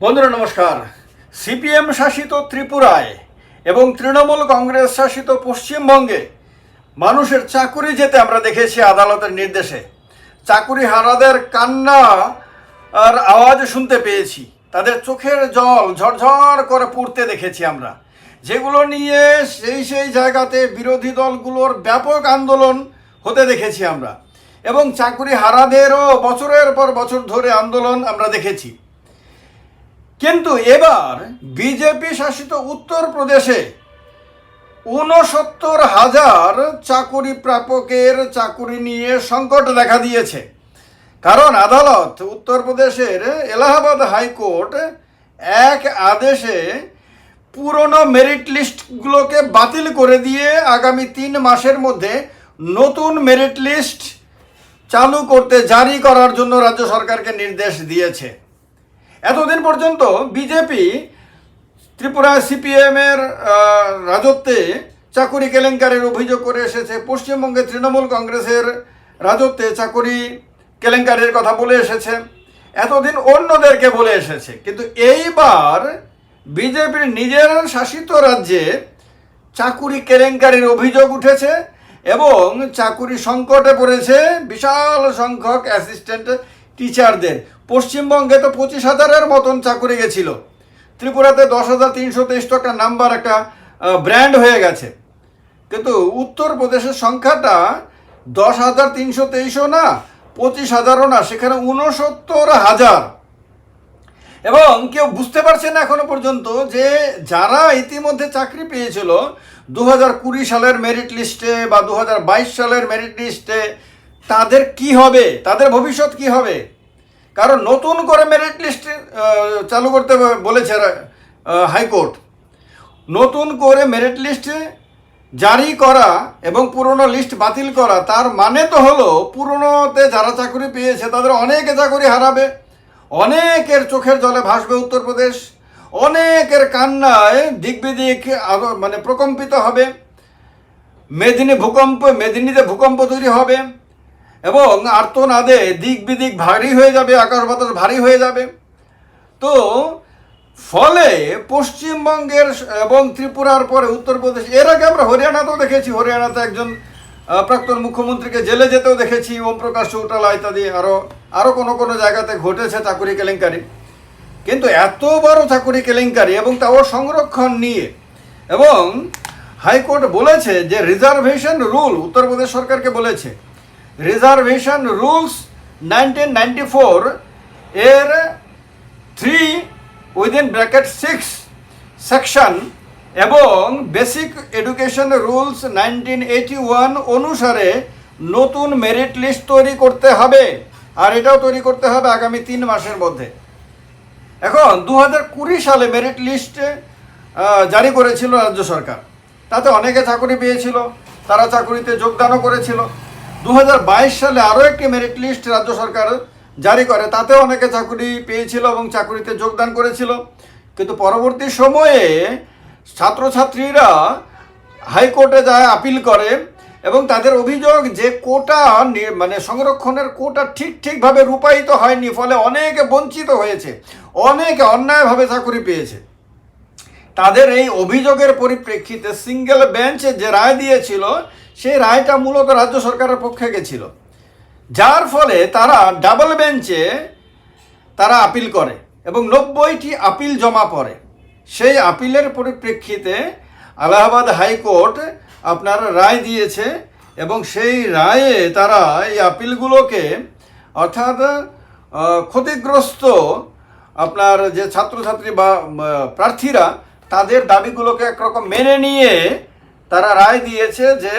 বন্ধুরা, নমস্কার। সিপিএম শাসিত ত্রিপুরায় এবং তৃণমূল কংগ্রেস শাসিত পশ্চিমবঙ্গে মানুষের চাকুরি যেতে আমরা দেখেছি আদালতের নির্দেশে। চাকুরি হারাদের কান্না আর আওয়াজ শুনতে পেয়েছি। তাদের চোখের জল ঝরঝর করে পড়তে দেখেছি আমরা। যেগুলো নিয়ে সেই সেই জায়গাতে বিরোধী দলগুলোর ব্যাপক আন্দোলন হতে দেখেছি আমরা। এবং চাকুরি হারাদেরও বছরের পর বছর ধরে আন্দোলন আমরা দেখেছি। কিন্তু এবার বিজেপি শাসিত উত্তরপ্রদেশে ঊনসত্তর হাজার চাকুরি প্রাপকের চাকুরি নিয়ে সংকট দেখা দিয়েছে। কারণ আদালত উত্তরপ্রদেশের এলাহাবাদ হাইকোর্ট এক আদেশে পুরনো মেরিট লিস্টগুলোকে বাতিল করে দিয়ে আগামী তিন মাসের মধ্যে নতুন মেরিট লিস্ট চালু করতে জারি করার জন্য রাজ্য সরকারকে নির্দেশ দিয়েছে। এতদিন পর্যন্ত বিজেপি ত্রিপুরা সিপিএমের রাজত্বে চাকুরি কেলেঙ্কারির অভিযোগ করে এসেছে। পশ্চিমবঙ্গে তৃণমূল কংগ্রেসের রাজত্বে চাকুরি কেলেঙ্কারির কথা বলে এসেছে। এতদিন অন্যদেরকে বলে এসেছে। কিন্তু এইবার বিজেপির নিজের শাসিত রাজ্যে চাকুরি কেলেঙ্কারির অভিযোগ উঠেছে এবং চাকুরি সংকটে পড়েছে বিশাল সংখ্যক অ্যাসিস্ট্যান্ট টিচারদের পশ্চিমবঙ্গে তো পঁচিশ হাজারের মতন চাকুরি গেছিল। ত্রিপুরাতে দশ হাজার তিনশো তেইশ একটা নাম্বার একটা ব্র্যান্ড হয়ে গেছে। কিন্তু উত্তরপ্রদেশের সংখ্যাটা দশ হাজার তিনশো তেইশও না, পঁচিশ হাজারও না, সেখানে ঊনসত্তর হাজার। এবং কেউ বুঝতে পারছে না এখনও পর্যন্ত যে যারা ইতিমধ্যে চাকরি পেয়েছিল, দু হাজার কুড়ি সালের মেরিট লিস্টে বা দু হাজার বাইশ সালের মেরিট লিস্টে তাদের কি হবে? তাদের ভবিষ্যৎ কি হবে? কারণ নতুন করে মেরিট লিস্ট চালু করতে বলেছে হাইকোর্ট। নতুন করে মেরিট লিস্ট জারি করা এবং পুরনো লিস্ট বাতিল করা, তার মানে তো হলো পুরনোতে যারা চাকরি পেয়েছে, তাদের অনেকে চাকরি হারাবে, অনেকের চোখের জলে ভাসবে উত্তরপ্রদেশ, অনেকের কান্নায় দিক বিদিক আরও মানে প্রকম্পিত হবে, মেদিনী ভূকম্প, মেদিনীতে ভূকম্প তৈরি হবে। এবং আর্তনাদে দিক বিদিক ভারী হয়ে যাবে, আকাশ বাতাস ভারী হয়ে যাবে। তো ফলে পশ্চিমবঙ্গের এবং ত্রিপুরার পরে উত্তরপ্রদেশ, এর আগে আমরা হরিয়ানাতেও দেখেছি, হরিয়ানাতে একজন প্রাক্তন মুখ্যমন্ত্রীকে জেলে যেতেও দেখেছি ওম প্রকাশ চৌটালা ইত্যাদি আরও আরও কোনো কোনো জায়গাতে ঘটেছে চাকুরি কেলেঙ্কারি। কিন্তু এত বড় চাকুরি কেলেঙ্কারি এবং তাও সংরক্ষণ নিয়ে, এবং হাইকোর্ট বলেছে যে রিজার্ভেশন রুল উত্তরপ্রদেশ সরকারকে বলেছে reservation rules nineteen ninety four এর three within bracket six section এবং basic education rules nineteen eighty one অনুসারে নতুন মেরিট লিস্ট তৈরি করতে হবে। আর এটাও তৈরি করতে হবে আগামী তিন মাসের মধ্যে। এখন দু হাজার কুড়ি সালে মেরিট লিস্ট জারি করেছিল রাজ্য সরকার। তাতে অনেকে চাকরি পেয়েছিল, তারা চাকরিতে যোগদানও করেছিল। দু হাজার বাইশ সালে আরও একটি মেরিট লিস্ট রাজ্য সরকার জারি করে। তাতে অনেকে চাকরি পেয়েছিল এবং চাকরিতে যোগদান করেছিল। কিন্তু পরবর্তী সময়ে ছাত্রছাত্রীরা হাইকোর্টে যায়, আপিল করে এবং তাদের অভিযোগ যে কোটা মানে সংরক্ষণের কোটা ঠিক ঠিকভাবে রূপায়িত হয়নি, ফলে অনেকে বঞ্চিত হয়েছে, অনেকে অন্যায়ভাবে চাকরি পেয়েছে। তাদের এই অভিযোগের পরিপ্রেক্ষিতে সিঙ্গেল বেঞ্চ যে রায় দিয়েছিল সেই রায়টা মূলত রাজ্য সরকারের পক্ষে গেছিল। যার ফলে তারা ডাবল বেঞ্চে তারা আপিল করে এবং নব্বইটি আপিল জমা পড়ে। সেই আপিলের পরিপ্রেক্ষিতে আলাহাবাদ হাইকোর্ট আপনার রায় দিয়েছে এবং সেই রায়ে তারা এই আপিলগুলোকে অর্থাৎ ক্ষতিগ্রস্ত আপনার যে ছাত্রছাত্রী বা প্রার্থীরা, তাদের দাবিগুলোকে একরকম মেনে নিয়ে তারা রায় দিয়েছে যে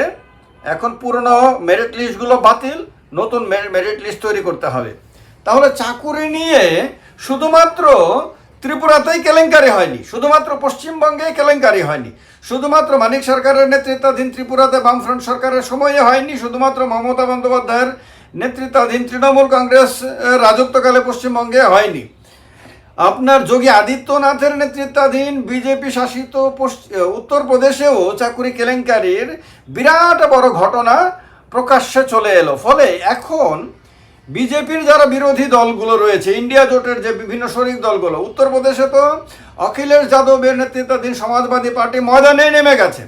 এখন পুরনো মেরিট লিস্টগুলো বাতিল, নতুন মেরিট লিস্ট তৈরি করতে হবে। তাহলে চাকুরি নিয়ে শুধুমাত্র ত্রিপুরাতেই কেলেঙ্কারি হয়নি, শুধুমাত্র পশ্চিমবঙ্গে কেলেঙ্কারি হয়নি, শুধুমাত্র মানিক সরকারের নেতৃত্বাধীন ত্রিপুরাতে বামফ্রন্ট সরকারের সময়ে হয়নি, শুধুমাত্র মমতা বন্দ্যোপাধ্যায়ের নেতৃত্বাধীন তৃণমূল কংগ্রেস রাজত্বকালে পশ্চিমবঙ্গে হয়নি। আপনার যোগী আদিত্যনাথের নেতৃত্বাধীন বিজেপি শাসিত উত্তরপ্রদেশেও চাকুরি কেলেঙ্কারির বিরাট বড় ঘটনা প্রকাশ্যে চলে এলো। ফলে এখন বিজেপির যারা বিরোধী দলগুলো রয়েছে, ইন্ডিয়া জোটের যে বিভিন্ন শরিক দলগুলো উত্তরপ্রদেশে তো অখিলেশ যাদবের নেতৃত্বাধীন সমাজবাদী পার্টি ময়দানে নেমে গেছে।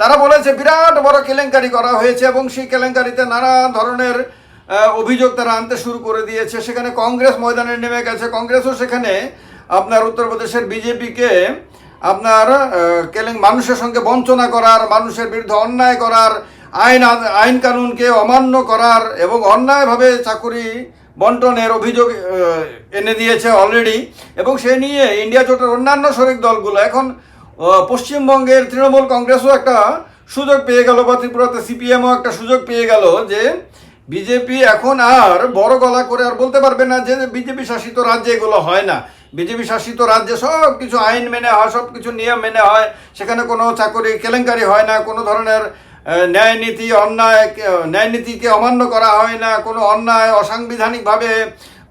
তারা বলেছে, বিরাট বড় কেলেঙ্কারি করা হয়েছে এবং সেই কেলেঙ্কারিতে নানা ধরনের অভিযোগ তারা আনতে শুরু করে দিয়েছে। সেখানে কংগ্রেস ময়দানে নেমে গেছে। কংগ্রেসও সেখানে আপনার উত্তরপ্রদেশের বিজেপিকে আপনার কেলেং মানুষের সঙ্গে বঞ্চনা করার, মানুষের বিরুদ্ধে অন্যায় করার, আইন আইন কানুনকে অমান্য করার এবং অন্যায়ভাবে চাকুরি বন্টনের অভিযোগ এনে দিয়েছে অলরেডি এবং সে নিয়ে ইন্ডিয়া জোটের অন্যান্য শরিক দলগুলো। এখন পশ্চিমবঙ্গের তৃণমূল কংগ্রেসও একটা সুযোগ পেয়ে গেল বা ত্রিপুরাতে সিপিএমও একটা সুযোগ পেয়ে গেল যে বিজেপি এখন আর বড় গলা করে আর বলতে পারবে না যে বিজেপি শাসিত রাজ্যে এগুলো হয় না। বিজেপি শাসিত রাজ্যে সব কিছু আইন মেনে হয় সব কিছু নিয়ম মেনে হয়, সেখানে কোনো চাকরি কেলেঙ্কারি হয় না, কোনো ধরনের ন্যায় নীতি, অন্যায় ন্যায় নীতিকে অমান্য করা হয় না, কোনো অন্যায় অসাংবিধানিকভাবে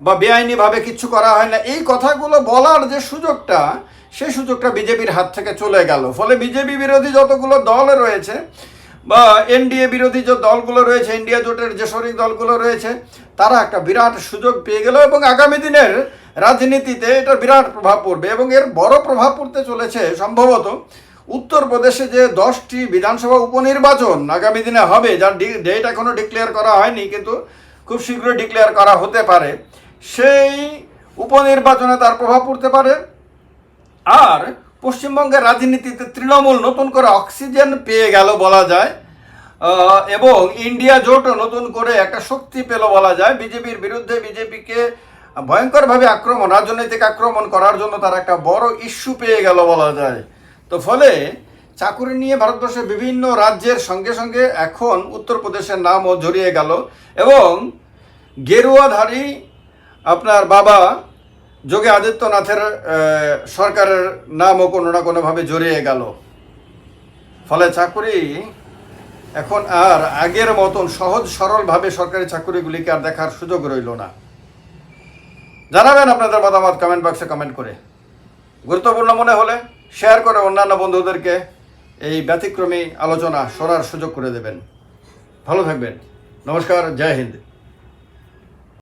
বা বেআইনিভাবে কিচ্ছু করা হয় না। এই কথাগুলো বলার যে সুযোগটা, সেই সুযোগটা বিজেপির হাত থেকে চলে গেল। ফলে বিজেপি বিরোধী যতগুলো দল রয়েছে বা এনডিএ বিরোধী যে দলগুলো রয়েছে ইন্ডিয়া জোটের যে শরিক দলগুলো রয়েছে, তারা একটা বিরাট সুযোগ পেয়ে গেল এবং আগামী দিনের রাজনীতিতে এটা বিরাট প্রভাব পড়বে এবং এর বড় প্রভাব পড়তে চলেছে সম্ভবত উত্তরপ্রদেশে যে দশটি বিধানসভা উপনির্বাচন আগামী দিনে হবে, যার ডেট এখনও ডিক্লেয়ার করা হয়নি, কিন্তু খুব শীঘ্রই ডিক্লেয়ার করা হতে পারে। সেই উপনির্বাচনে তার প্রভাব পড়তে পারে। আর পশ্চিমবঙ্গের রাজনীতিতে তৃণমূল নতুন করে অক্সিজেন পেয়ে গেল বলা যায়। এবং ইন্ডিয়া জোটও নতুন করে একটা শক্তি পেল বলা যায়। বিজেপির বিরুদ্ধে বিজেপিকে ভয়ঙ্করভাবে আক্রমণ, রাজনৈতিক আক্রমণ করার জন্য তার একটা বড় ইস্যু পেয়ে গেল বলা যায়। তো ফলে চাকুরি নিয়ে ভারতবর্ষের বিভিন্ন রাজ্যের সঙ্গে সঙ্গে এখন উত্তরপ্রদেশের নামও জড়িয়ে গেল। এবং গেরুয়াধারী আপনার বাবা যোগী আদিত্যনাথের সরকারের নামও কোনো না কোনোভাবে জড়িয়ে গেল। ফলে চাকুরি এখন আর আগের মতন সহজ সরলভাবে সরকারি চাকুরিগুলিকে আর দেখার সুযোগ রইল না। জানাবেন আপনাদের মতামত কমেন্ট বক্সে কমেন্ট করে। গুরুত্বপূর্ণ মনে হলে শেয়ার করে অন্যান্য বন্ধুদেরকে এই ব্যতিক্রমী আলোচনা শোনার সুযোগ করে দেবেন। ভালো থাকবেন। নমস্কার, জয় হিন্দ।